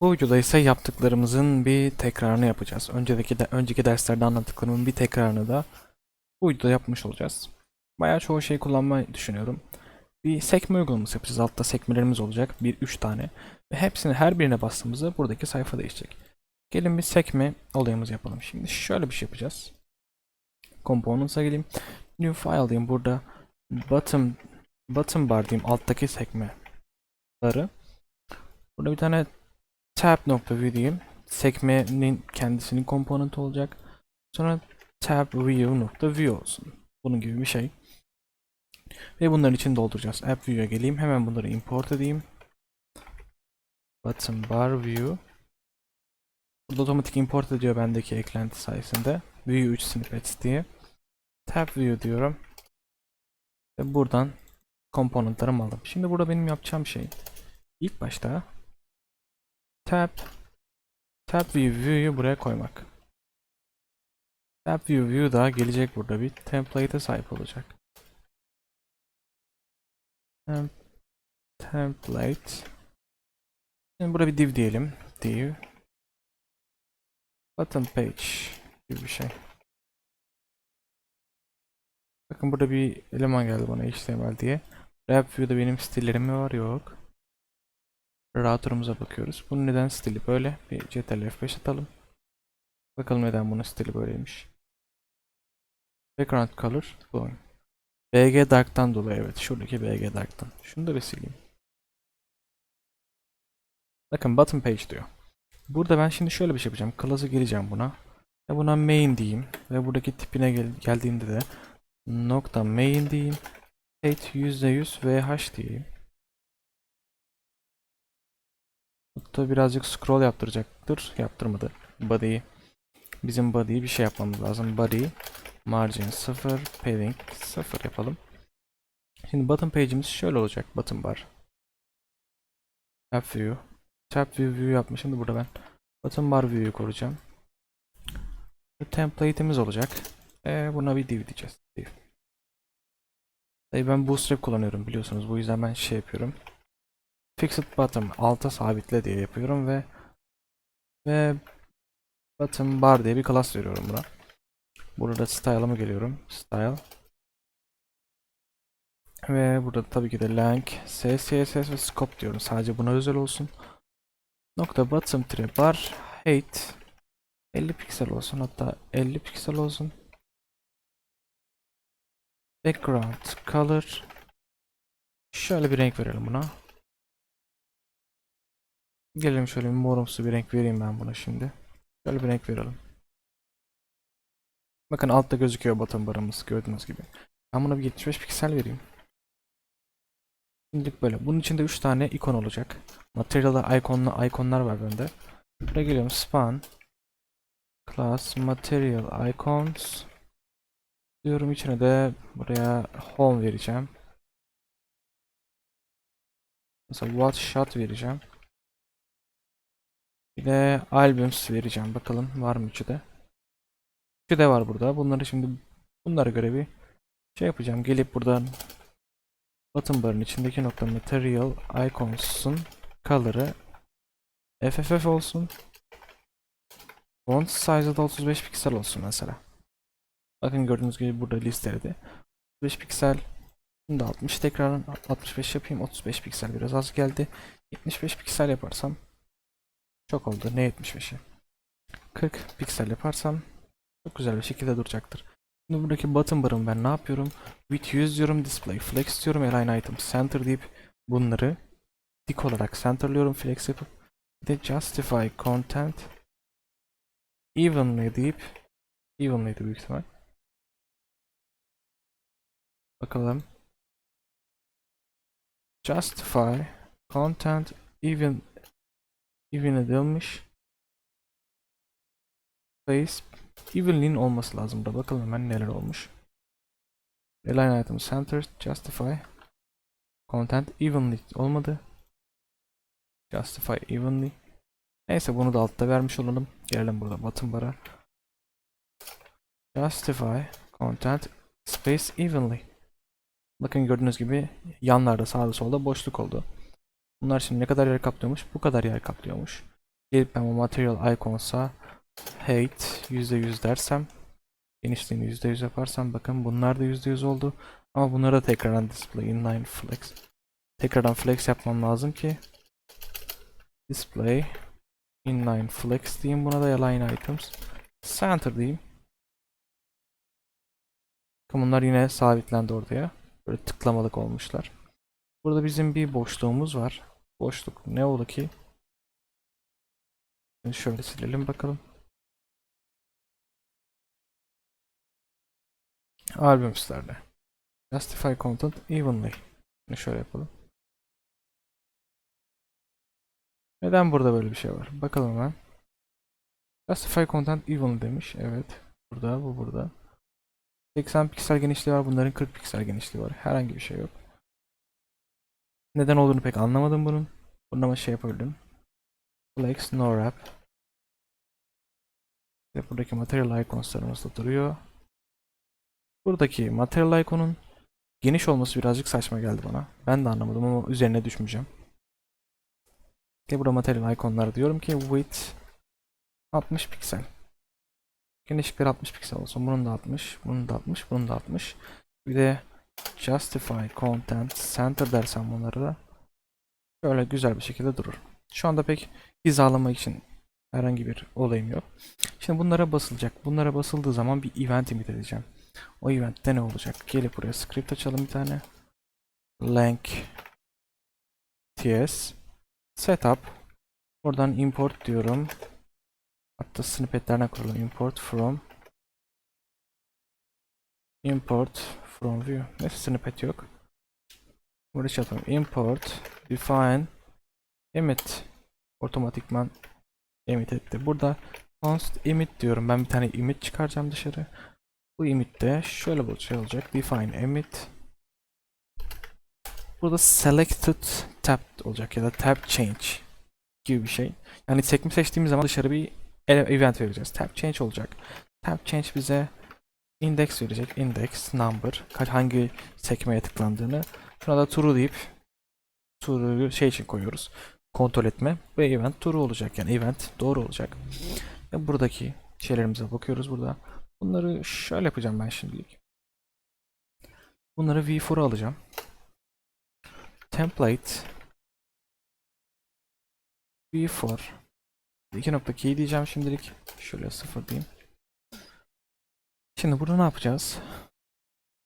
Bu videoda ise yaptıklarımızın bir tekrarını yapacağız. Önceki de, önceki derslerde anlattıklarımın bir tekrarını da bu videoda yapmış olacağız. Bayağı çoğu şey kullanmayı düşünüyorum. Bir sekme uygulaması yapacağız. Altta sekmelerimiz olacak. Bir, üç tane. Ve hepsini her birine bastığımızda buradaki sayfa değişecek. Gelin bir sekme olayımızı yapalım. Şimdi şöyle bir şey yapacağız. Components'a geleyim. New file diyeyim. Burada bottom bottom bar diyeyim. Alttaki sekmeleri. Burada bir tane tab.view diyeyim. Sekmenin kendisinin komponenti olacak. Sonra tab view.view olsun. Bunun gibi bir şey. Ve bunların için dolduracağız. App view'e geleyim. Hemen bunları import edeyim. Button bar view. Burada otomatik import ediyor bendeki eklenti sayesinde. View 3 snippets diye. Tab view diyorum. Ve buradan komponentlerimi aldım. Şimdi burada benim yapacağım şey ilk başta tab tab view view'yu buraya koymak. Tab view view da gelecek burada bir template'e sahip olacak. Tem template. Şimdi burada bir div diyelim. Div. Button page gibi bir şey. Bakın burada bir eleman geldi bana HTML diye. Wrap view'da benim stillerim mi var? Yok. Router'ımıza bakıyoruz. Bunun neden stili böyle? Bir Ctrl F5 atalım. Bakalım neden bunun stili böyleymiş. Background color bu. BG Dark'tan dolayı evet. Şuradaki BG Dark'tan. Şunu da bir sileyim. Bakın button page diyor. Burada ben şimdi şöyle bir şey yapacağım. Class'a gireceğim buna. Ve buna main diyeyim. Ve buradaki tipine gel geldiğinde de nokta main diyeyim. State %100 VH diyeyim. Hatta birazcık scroll yaptıracaktır. Yaptırmadı. Body'yi. Bizim body'yi bir şey yapmamız lazım. Body margin 0 padding 0 yapalım. Şimdi button page'imiz şöyle olacak. Button bar. Tab view. Tab view view yapmışım da burada ben button bar view'yu koruyacağım. Bu template'imiz olacak. E buna bir div diyeceğiz. Div. Tabii ben bootstrap kullanıyorum biliyorsunuz. Bu yüzden ben şey yapıyorum. Fixed bottom alta sabitle diye yapıyorum ve ve bottom bar diye bir class veriyorum buna. Burada style'ıma geliyorum. Style. Ve burada tabii ki de lang, CSS ve scope diyorum. Sadece buna özel olsun. Nokta bottom tire bar height 50 piksel olsun. Hatta 50 piksel olsun. Background color şöyle bir renk verelim buna. Gelelim şöyle bir morumsu bir renk vereyim ben buna şimdi. Şöyle bir renk verelim. Bakın altta gözüküyor bottom barımız gördüğünüz gibi. Ben buna bir 75 piksel vereyim. Şimdilik böyle. Bunun içinde 3 tane ikon olacak. Material'da ikonlu ikonlar var bende. Buraya geliyorum span class material icons diyorum içine de buraya home vereceğim. Mesela what shot vereceğim. Bir de albums vereceğim. Bakalım var mı üçü de. Üçü de var burada. Bunları şimdi bunlara göre bir şey yapacağım. Gelip buradan button bar'ın içindeki nokta material icons'un color'ı FFF olsun. Font size'ı da 35 piksel olsun mesela. Bakın gördüğünüz gibi burada listeledi. 35 piksel. Şimdi 60 tekrar 65 yapayım. 35 piksel biraz az geldi. 75 piksel yaparsam çok oldu. Ne 75'i? 40 piksel yaparsam çok güzel bir şekilde duracaktır. Şimdi buradaki button bar'ım ben ne yapıyorum? With 100 diyorum, display flex diyorum, align item center deyip bunları dik olarak centerlıyorum flex yapıp bir de justify content evenly deyip evenly'di büyük ihtimal. Bakalım. Justify content even even edilmiş. Space evenly'nin olması lazım da bakalım hemen neler olmuş. Align item center justify content evenly olmadı. Justify evenly. Neyse bunu da altta vermiş olalım. Gelelim burada bottom bar'a. Justify content space evenly. Bakın gördüğünüz gibi yanlarda sağda solda boşluk oldu. Bunlar şimdi ne kadar yer kaplıyormuş? Bu kadar yer kaplıyormuş. Gelip ben bu material iconsa height %100 dersem genişliğini %100 yaparsam bakın bunlar da %100 oldu. Ama bunları da tekrardan display inline flex tekrardan flex yapmam lazım ki display inline flex diyeyim buna da align items center diyeyim. Bakın bunlar yine sabitlendi oraya. Böyle tıklamalık olmuşlar. Burada bizim bir boşluğumuz var. Boşluk ne oldu ki? Şöyle silelim bakalım. Albümslerde. Justify content evenly. Şimdi şöyle yapalım. Neden burada böyle bir şey var? Bakalım hemen. Justify content evenly demiş. Evet. Burada, bu burada. 80 piksel genişliği var. Bunların 40 piksel genişliği var. Herhangi bir şey yok. Neden olduğunu pek anlamadım bunun. Bunu ama şey yapabildim. Flex, no wrap. Ve buradaki material iconslarımız da duruyor. Buradaki material icon'un geniş olması birazcık saçma geldi bana. Ben de anlamadım ama üzerine düşmeyeceğim. Ve burada material iconlar diyorum ki width 60 piksel. Genişlikleri 60 piksel olsun. Bunun da 60, bunun da 60, bunun da 60. Bir de justify content center dersem bunları da böyle güzel bir şekilde durur. Şu anda pek hizalamak için herhangi bir olayım yok. Şimdi bunlara basılacak. Bunlara basıldığı zaman bir event emit edeceğim. O eventte ne olacak? Gelip buraya script açalım bir tane. Lang ts setup Buradan import diyorum. Hatta snippetlerine kuralım. Import from import from view. Neyse snippet yok. Burada şey. Import define emit otomatikman emit etti. Burada const emit diyorum. Ben bir tane emit çıkaracağım dışarı. Bu emit de şöyle bir şey olacak. Define emit Burada selected tab olacak ya da tab change gibi bir şey. Yani sekme seçtiğimiz zaman dışarı bir event vereceğiz. Tab change olacak. Tab change bize index verecek. Index number kaç hangi sekmeye tıklandığını. Şuna da true deyip true'yu şey için koyuyoruz. Kontrol etme ve event true olacak. Yani event doğru olacak. Ve buradaki şeylerimize bakıyoruz burada. Bunları şöyle yapacağım ben şimdilik. Bunları v4'a alacağım. Template v4 2.2 diyeceğim şimdilik. Şöyle 0 diyeyim. Şimdi burada ne yapacağız?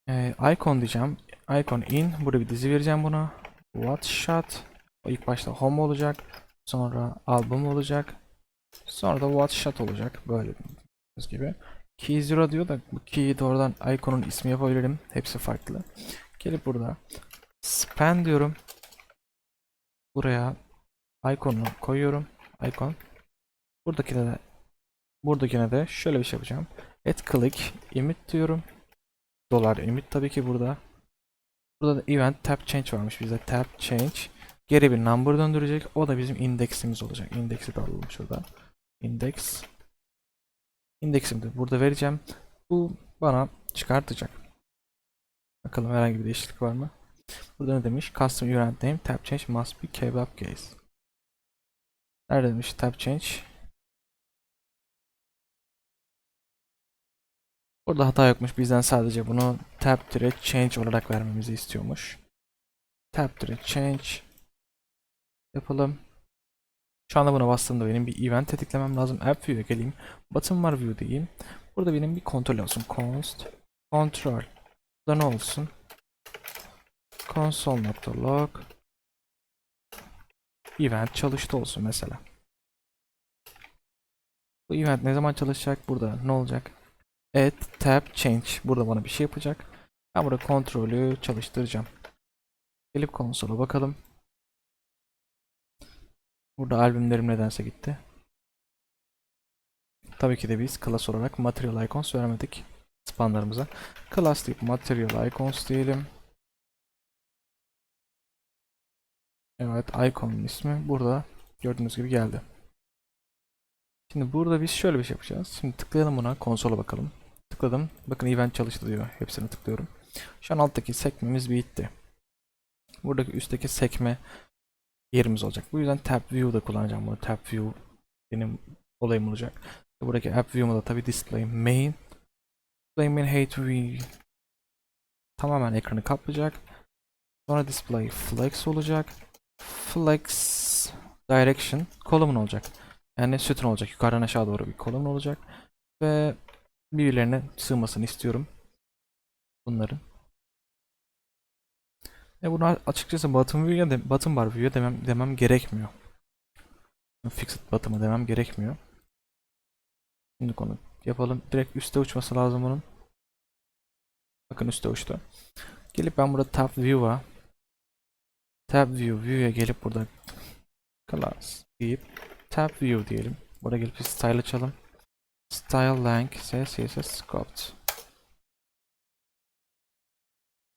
Ee, icon diyeceğim. Icon in. Burada bir dizi vereceğim buna. What shot. İlk başta home olacak. Sonra album olacak. Sonra da what shot olacak. Böyle gibi. Key 0 diyor da bu key'i doğrudan icon'un ismi yapabilirim. Hepsi farklı. Gelip burada span diyorum. Buraya icon'u koyuyorum. Icon. Buradakine de buradakine de şöyle bir şey yapacağım. Add click emit diyorum. Dolar emit tabii ki burada. Burada da event tab change varmış bizde. Tab change geri bir number döndürecek. O da bizim indeksimiz olacak. İndeksi de alalım şurada. Index. İndeksimi de burada vereceğim. Bu bana çıkartacak. Bakalım herhangi bir değişiklik var mı? Burada ne demiş? Custom event name tab change must be kebab case. Nerede demiş tab change? Burada hata yokmuş. Bizden sadece bunu tab change olarak vermemizi istiyormuş. Tab change yapalım. Şu anda buna bastığımda benim bir event tetiklemem lazım. App view'e geleyim. Button var view diyeyim. Burada benim bir kontrol olsun. Const control. Burada ne olsun? console.log event çalıştı olsun mesela. Bu event ne zaman çalışacak? Burada ne olacak? Add tab change. Burada bana bir şey yapacak. Ben burada kontrolü çalıştıracağım. Gelip konsola bakalım. Burada albümlerim nedense gitti. Tabii ki de biz class olarak material icons vermedik spanlarımıza. Class deyip material icons diyelim. Evet icon'un ismi burada gördüğünüz gibi geldi. Şimdi burada biz şöyle bir şey yapacağız. Şimdi tıklayalım buna konsola bakalım. Tıkladım. Bakın event çalıştı diyor. Hepsini tıklıyorum. Şu an alttaki sekmemiz bitti. Buradaki üstteki sekme yerimiz olacak. Bu yüzden tab view da kullanacağım bunu. Tab view benim olayım olacak. Buradaki app view'umu da tabii display main. Display main H2V tamamen ekranı kaplayacak. Sonra display flex olacak. Flex direction column olacak. Yani sütun olacak. Yukarıdan aşağı doğru bir column olacak. Ve birbirlerine sığmasını istiyorum. Bunların. E bunu açıkçası bottom view'ya de, bottom bar view'ya demem, demem gerekmiyor. Fixed bottom'a demem gerekmiyor. Şimdi konu yapalım. Direkt üste uçması lazım bunun. Bakın üste uçtu. Gelip ben burada tab view'a tab view view'ya gelip burada class deyip tab view diyelim. Burada gelip style açalım. Style length CSS scoped.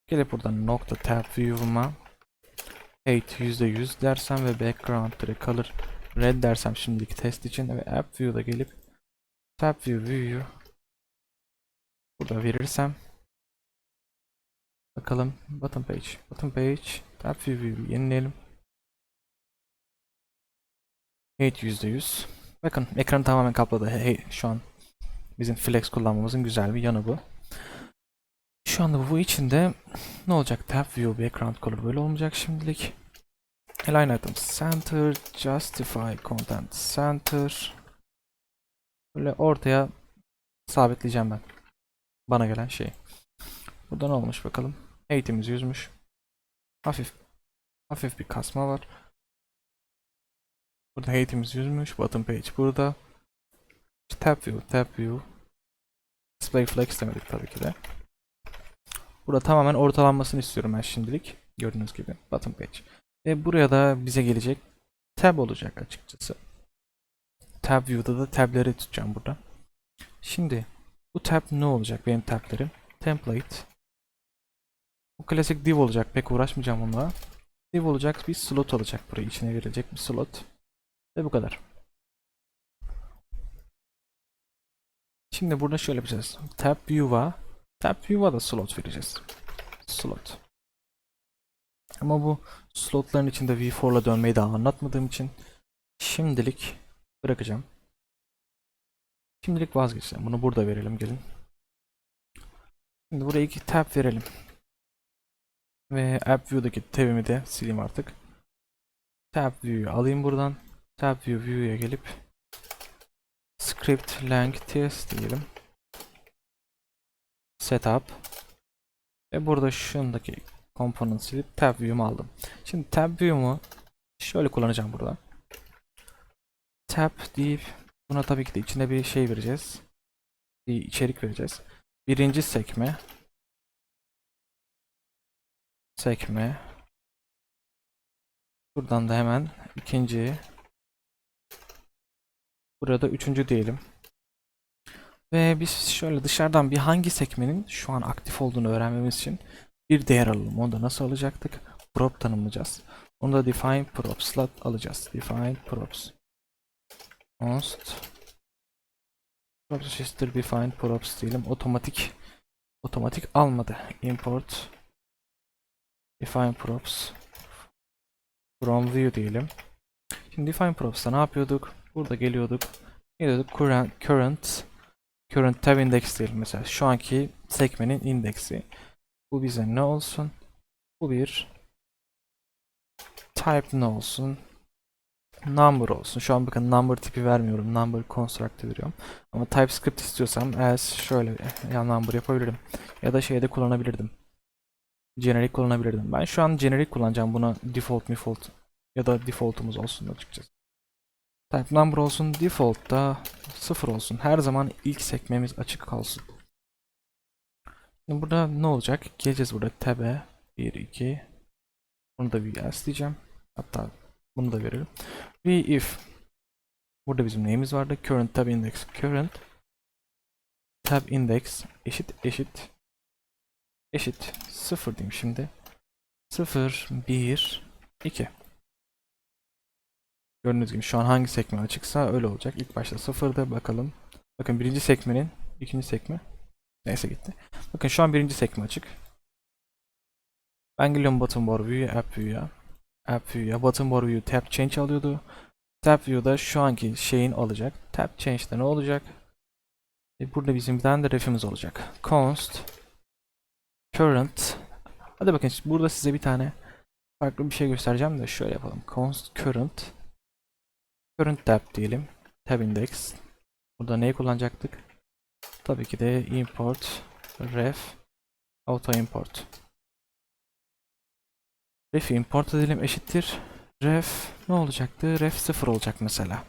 Gelip buradan nokta tab view'uma height %100 dersem ve background direkt color red dersem şimdiki test için ve app view'da gelip tab view view'yu burada verirsem bakalım bottom page bottom page tab view view'yu yenileyelim height %100 bakın ekranı tamamen kapladı hey, şu an bizim flex kullanmamızın güzel bir yanı bu şu anda bu içinde ne olacak? Tab view background color böyle olmayacak şimdilik. Align item center, justify content center. Böyle ortaya sabitleyeceğim ben. Bana gelen şey. Burada ne olmuş bakalım. Eğitimimiz yüzmüş. Hafif hafif bir kasma var. Burada eğitimimiz yüzmüş. Bottom page burada. Tab view, tab view. Display flex demedik tabii ki de. Burada tamamen ortalanmasını istiyorum ben şimdilik. Gördüğünüz gibi bottom page. Ve buraya da bize gelecek tab olacak açıkçası. Tab view'da da tableri tutacağım burada. Şimdi bu tab ne olacak benim tablerim? Template. Bu klasik div olacak. Pek uğraşmayacağım onunla. Div olacak bir slot olacak buraya içine verilecek bir slot. Ve bu kadar. Şimdi burada şöyle yapacağız. Tab view'a Tab view'a da slot vereceğiz. Slot. Ama bu slotların içinde v4'la dönmeyi daha anlatmadığım için şimdilik bırakacağım. Şimdilik vazgeçeceğim. Bunu burada verelim gelin. Şimdi buraya iki tab verelim. Ve app view'daki tab'imi de sileyim artık. Tab view'yu alayım buradan. Tab view gelip script length test diyelim setup ve burada şundaki component silip tab view'umu aldım. Şimdi tab view'umu şöyle kullanacağım burada. Tab deyip buna tabii ki de içine bir şey vereceğiz. Bir içerik vereceğiz. Birinci sekme sekme buradan da hemen ikinci burada üçüncü diyelim. Ve biz şöyle dışarıdan bir hangi sekmenin şu an aktif olduğunu öğrenmemiz için bir değer alalım. Onu da nasıl alacaktık? Prop tanımlayacağız. Onu da define prop slot alacağız. Define props. Const props eşittir define props diyelim. Otomatik otomatik almadı. Import define props from view diyelim. Şimdi define props'ta ne yapıyorduk? Burada geliyorduk. Geliyorduk current, current current tab index diyelim mesela. Şu anki sekmenin indeksi. Bu bize ne olsun? Bu bir type ne olsun? Number olsun. Şu an bakın number tipi vermiyorum. Number construct veriyorum. Ama TypeScript istiyorsam as şöyle ya number yapabilirim. Ya da şeyde kullanabilirdim. Generic kullanabilirdim. Ben şu an generic kullanacağım. Buna default default ya da default'umuz olsun açıkçası. Type number olsun. Default da 0 olsun. Her zaman ilk sekmemiz açık kalsın. Şimdi burada ne olacak? Geleceğiz burada tab'e 1 2 bunu da vs diyeceğim. Hatta bunu da verelim. V if burada bizim neyimiz vardı? Current tab index current tab index eşit eşit eşit 0 diyeyim şimdi. 0 1 2 Gördüğünüz gibi şu an hangi sekme açıksa öyle olacak. İlk başta sıfırda bakalım. Bakın birinci sekmenin ikinci sekme. Neyse gitti. Bakın şu an birinci sekme açık. Ben geliyorum bottom bar view'ya, app view'ya. App view'ya, bottom bar view tab change alıyordu. Tab view'da şu anki şeyin olacak. Tab change'de ne olacak? E burada bizim bir tane de ref'imiz olacak. Const current Hadi bakın burada size bir tane farklı bir şey göstereceğim de şöyle yapalım. Const current current tab diyelim. Tab index. Burada neyi kullanacaktık? Tabii ki de import ref auto import. Ref import edelim eşittir. Ref ne olacaktı? Ref 0 olacak mesela.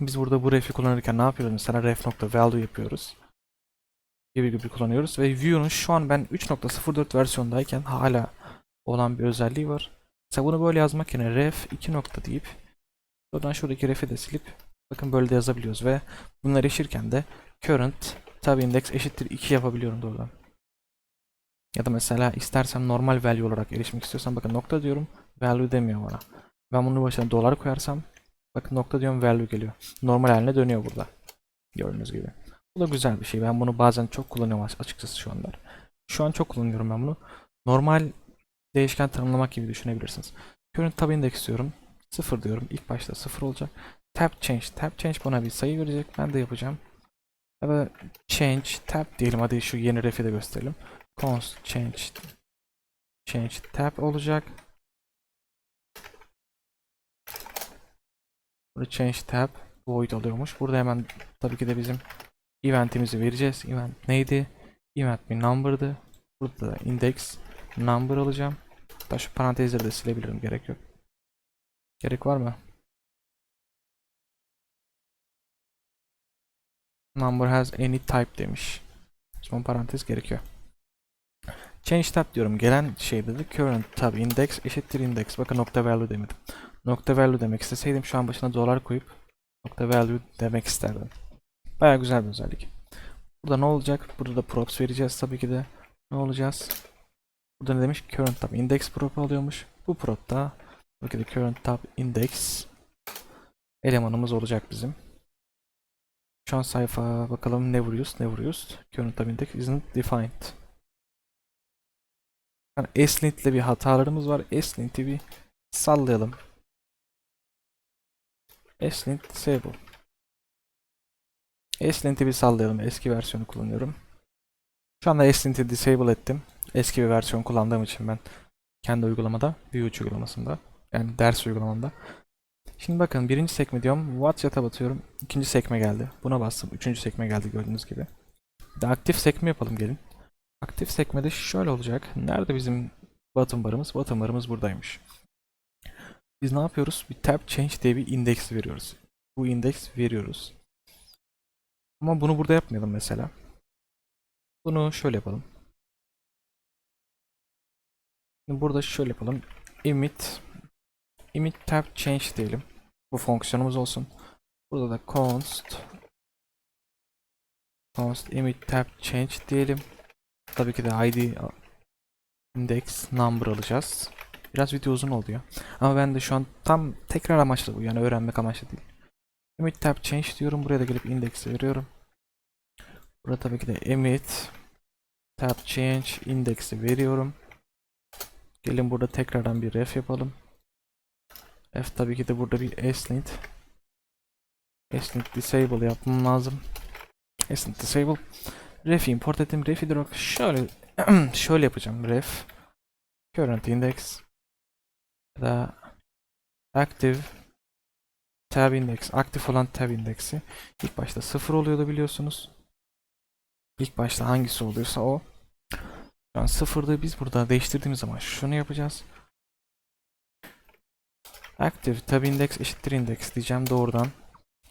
Biz burada bu ref'i kullanırken ne yapıyoruz? Mesela ref nokta value yapıyoruz. Gibi gibi kullanıyoruz ve view'un şu an ben 3.04 versiyondayken hala olan bir özelliği var. Mesela bunu böyle yazmak yerine ref 2 nokta deyip buradan şuradaki ref'i de silip bakın böyle de yazabiliyoruz ve bunları eşirken de current tab index eşittir 2 yapabiliyorum doğrudan. Ya da mesela istersem normal value olarak erişmek istiyorsam bakın nokta diyorum value demiyor bana. Ben bunun başına dolar koyarsam bakın nokta diyorum value geliyor. Normal haline dönüyor burada. Gördüğünüz gibi. Bu da güzel bir şey. Ben bunu bazen çok kullanıyorum aç- açıkçası şu anlar. Şu an çok kullanıyorum ben bunu. Normal değişken tanımlamak gibi düşünebilirsiniz. Current tab index diyorum. 0 diyorum. İlk başta 0 olacak. Tab change. Tab change bana bir sayı verecek. Ben de yapacağım. Ya da change tab diyelim. Hadi şu yeni ref'i de gösterelim. Const change change tab olacak. Burada change tab void oluyormuş. Burada hemen tabii ki de bizim eventimizi vereceğiz. Event neydi? Event bir number'dı. Burada da index number alacağım. Hatta şu parantezleri de silebilirim. Gerek yok. Gerek var mı? Number has any type demiş. Son parantez gerekiyor. Change tab diyorum. Gelen şey dedi. Current tab index eşittir index. Bakın nokta value demedim. Nokta value demek isteseydim şu an başına dolar koyup nokta value demek isterdim. Baya güzel bir özellik. Burada ne olacak? Burada da props vereceğiz tabii ki de. Ne olacağız? Burada ne demiş? Current tab index prop alıyormuş. Bu prop da tabii ki de current tab index elemanımız olacak bizim. Şu an sayfa bakalım ne vuruyoruz ne vuruyoruz. Current tab index isn't defined. Yani Eslint ile bir hatalarımız var. Eslint'i bir sallayalım. Eslint disable. Eslint'i bir sallayalım. Eski versiyonu kullanıyorum. Şu anda Eslint'i disable ettim. Eski bir versiyon kullandığım için ben kendi uygulamada, Vue uygulamasında yani ders uygulamamda. Şimdi bakın birinci sekme diyorum. WhatsApp'a batıyorum. İkinci sekme geldi. Buna bastım. Üçüncü sekme geldi gördüğünüz gibi. Bir de aktif sekme yapalım gelin. Aktif sekmede şöyle olacak. Nerede bizim button barımız? Button barımız buradaymış. Biz ne yapıyoruz? Bir tab change diye bir indeks veriyoruz. Bu indeks veriyoruz. Ama bunu burada yapmayalım mesela. Bunu şöyle yapalım. Burada şöyle yapalım. Emit emit tab change diyelim. Bu fonksiyonumuz olsun. Burada da const const emit tab change diyelim. Tabii ki de id index number alacağız. Biraz video uzun oluyor. Ama ben de şu an tam tekrar amaçlı bu. Yani öğrenmek amaçlı değil. Emit tab change diyorum. Buraya da gelip index veriyorum. Burada tabii ki de emit tab change index'i veriyorum. Gelin burada tekrardan bir ref yapalım. F tabii ki de burada bir slint. Slint disable yapmam lazım. Slint disable. Ref import ettim. Ref'i direkt şöyle şöyle yapacağım. Ref current index ya da active tab index aktif olan tab indeksi ilk başta sıfır oluyordu biliyorsunuz. İlk başta hangisi oluyorsa o. Şu an sıfırda biz burada değiştirdiğimiz zaman şunu yapacağız. Active tab index eşittir index diyeceğim doğrudan.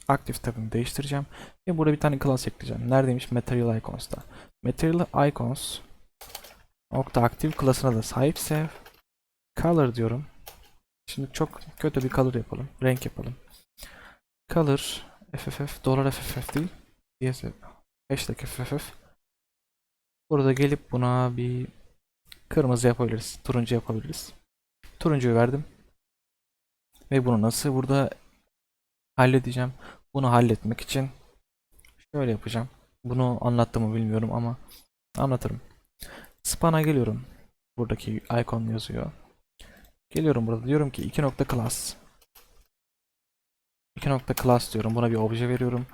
Active tab'ımı değiştireceğim. Ve burada bir tane class ekleyeceğim. Neredeymiş? Material icons'ta. Material icons nokta active class'ına da sahipse color diyorum. Şimdi çok kötü bir color yapalım. Renk yapalım. Color FFF dolar FFF değil. Yes, hashtag FFF. Burada gelip buna bir kırmızı yapabiliriz. Turuncu yapabiliriz. Turuncuyu verdim. Ve bunu nasıl burada halledeceğim? Bunu halletmek için şöyle yapacağım. Bunu anlattım mı bilmiyorum ama anlatırım. Span'a geliyorum. Buradaki icon yazıyor. Geliyorum burada diyorum ki 2 nokta class 2 nokta class diyorum. Buna bir obje veriyorum.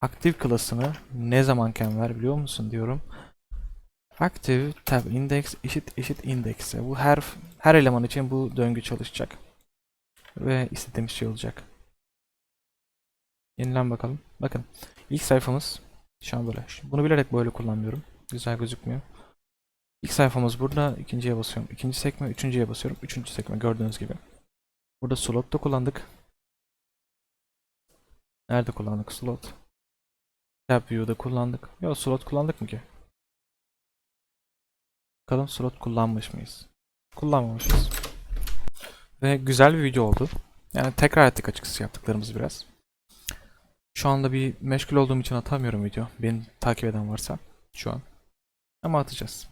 Aktif class'ını ne zamanken ver biliyor musun diyorum. Active tab index eşit eşit index'e. Bu her her eleman için bu döngü çalışacak. Ve istediğimiz şey olacak. Yenilen bakalım. Bakın ilk sayfamız şu an böyle. Bunu bilerek böyle kullanmıyorum. Güzel gözükmüyor. İlk sayfamız burada. ikinciye basıyorum. İkinci sekme. Üçüncüye basıyorum. Üçüncü sekme gördüğünüz gibi. Burada slot da kullandık. Nerede kullandık slot? Tab view'da kullandık. Yok slot kullandık mı ki? Bakalım slot kullanmış mıyız? Kullanmamışız. Ve güzel bir video oldu. Yani tekrar ettik açıkçası yaptıklarımızı biraz. Şu anda bir meşgul olduğum için atamıyorum video. Beni takip eden varsa şu an. Ama atacağız.